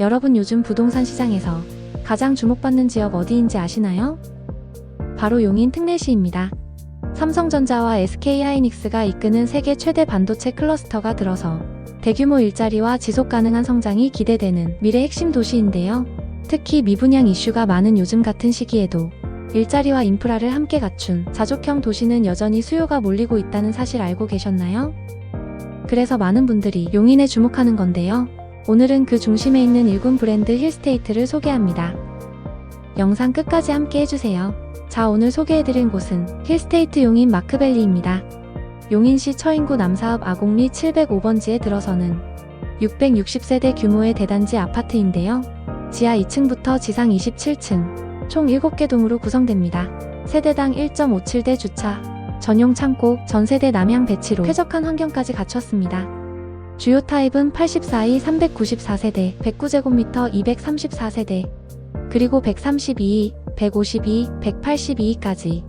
여러분 요즘 부동산 시장에서 가장 주목받는 지역 어디인지 아시나요? 바로 용인 특례시입니다. 삼성전자와 SK하이닉스가 이끄는 세계 최대 반도체 클러스터가 들어서 대규모 일자리와 지속 가능한 성장이 기대되는 미래 핵심 도시인데요. 특히 미분양 이슈가 많은 요즘 같은 시기에도 일자리와 인프라를 함께 갖춘 자족형 도시는 여전히 수요가 몰리고 있다는 사실 알고 계셨나요? 그래서 많은 분들이 용인에 주목하는 건데요. 오늘은 그 중심에 있는 일군 브랜드 힐스테이트를 소개합니다. 영상 끝까지 함께 해주세요. 자, 오늘 소개해드린 곳은 힐스테이트 용인 마크밸리입니다. 용인시 처인구 남사읍 아곡리 705번지에 들어서는 660세대 규모의 대단지 아파트인데요. 지하 2층부터 지상 27층, 총 7개 동으로 구성됩니다. 세대당 1.57대 주차, 전용 창고, 전세대 남향 배치로 쾌적한 환경까지 갖췄습니다. 주요 타입은 84이 394세대, 109제곱미터 234세대, 그리고 132, 152, 182까지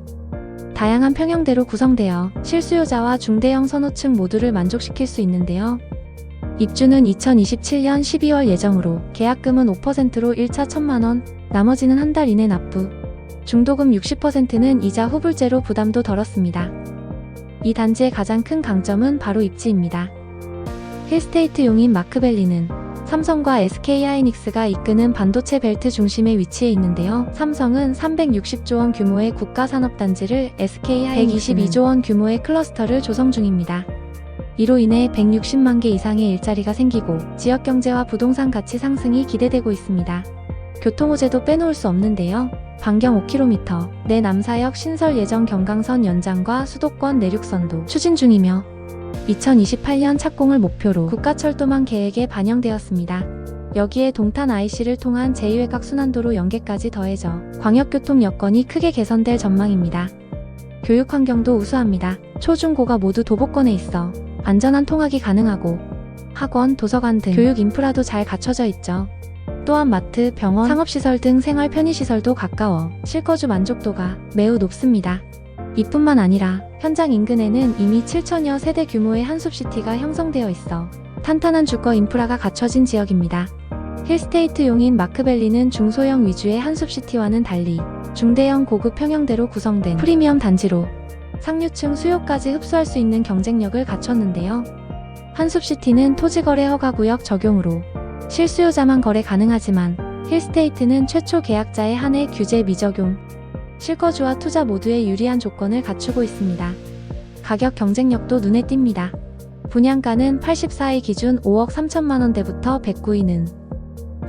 다양한 평형대로 구성되어 실수요자와 중대형 선호층 모두를 만족시킬 수 있는데요. 입주는 2027년 12월 예정으로 계약금은 5%로 1차 1천만원, 나머지는 한 달 이내 납부. 중도금 60%는 이자 후불제로 부담도 덜었습니다. 이 단지의 가장 큰 강점은 바로 입지입니다. 힐스테이트 용인 마크밸리는 삼성과 SK하이닉스가 이끄는 반도체 벨트 중심에 위치해 있는데요. 삼성은 360조 원 규모의 국가 산업단지를 SK하이닉스는 122조 원 규모의 클러스터를 조성 중입니다. 이로 인해 160만 개 이상의 일자리가 생기고 지역 경제와 부동산 가치 상승이 기대되고 있습니다. 교통호재도 빼놓을 수 없는데요. 반경 5km 내 남사역 신설 예정 경강선 연장과 수도권 내륙선도 추진 중이며 2028년 착공을 목표로 국가철도망 계획에 반영되었습니다. 여기에 동탄 IC를 통한 제2외곽 순환도로 연계까지 더해져 광역교통 여건이 크게 개선될 전망입니다. 교육 환경도 우수합니다. 초중고가 모두 도보권에 있어 안전한 통학이 가능하고 학원, 도서관 등 교육 인프라도 잘 갖춰져 있죠. 또한 마트, 병원, 상업시설 등 생활 편의시설도 가까워 실거주 만족도가 매우 높습니다. 이뿐만 아니라 현장 인근에는 이미 7천여 세대 규모의 한숲시티가 형성되어 있어 탄탄한 주거 인프라가 갖춰진 지역입니다. 힐스테이트 용인 마크밸리는 중소형 위주의 한숲시티와는 달리 중대형 고급 평형대로 구성된 프리미엄 단지로 상류층 수요까지 흡수할 수 있는 경쟁력을 갖췄는데요. 한숲시티는 토지거래 허가구역 적용으로 실수요자만 거래 가능하지만 힐스테이트는 최초 계약자에 한해 규제 미적용, 실거주와 투자 모두에 유리한 조건을 갖추고 있습니다. 가격 경쟁력도 눈에 띕니다. 분양가는 84위 기준 5억 3천만 원대부터 109위는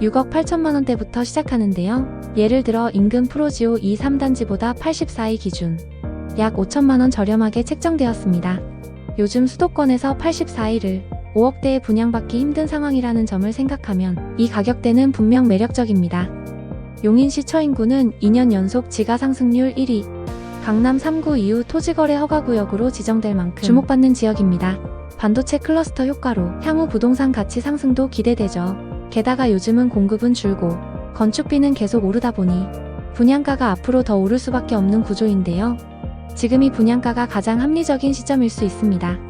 6억 8천만 원대부터 시작하는데요. 예를 들어 인근 프로지오 2, 3단지보다 84위 기준 약 5천만 원 저렴하게 책정되었습니다. 요즘 수도권에서 84위를 5억대에 분양받기 힘든 상황이라는 점을 생각하면 이 가격대는 분명 매력적입니다. 용인시 처인구는 2년 연속 지가 상승률 1위, 강남 3구 이후 토지거래 허가구역으로 지정될 만큼 주목받는 지역입니다. 반도체 클러스터 효과로 향후 부동산 가치 상승도 기대되죠. 게다가 요즘은 공급은 줄고 건축비는 계속 오르다 보니 분양가가 앞으로 더 오를 수밖에 없는 구조인데요. 지금이 분양가가 가장 합리적인 시점일 수 있습니다.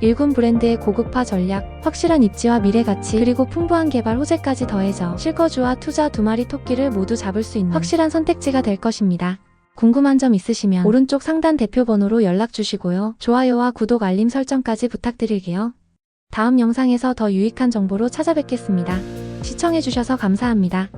일군 브랜드의 고급화 전략, 확실한 입지와 미래 가치, 그리고 풍부한 개발 호재까지 더해져 실거주와 투자 두 마리 토끼를 모두 잡을 수 있는 확실한 선택지가 될 것입니다. 궁금한 점 있으시면 오른쪽 상단 대표 번호로 연락 주시고요. 좋아요와 구독 알림 설정까지 부탁드릴게요. 다음 영상에서 더 유익한 정보로 찾아뵙겠습니다. 시청해주셔서 감사합니다.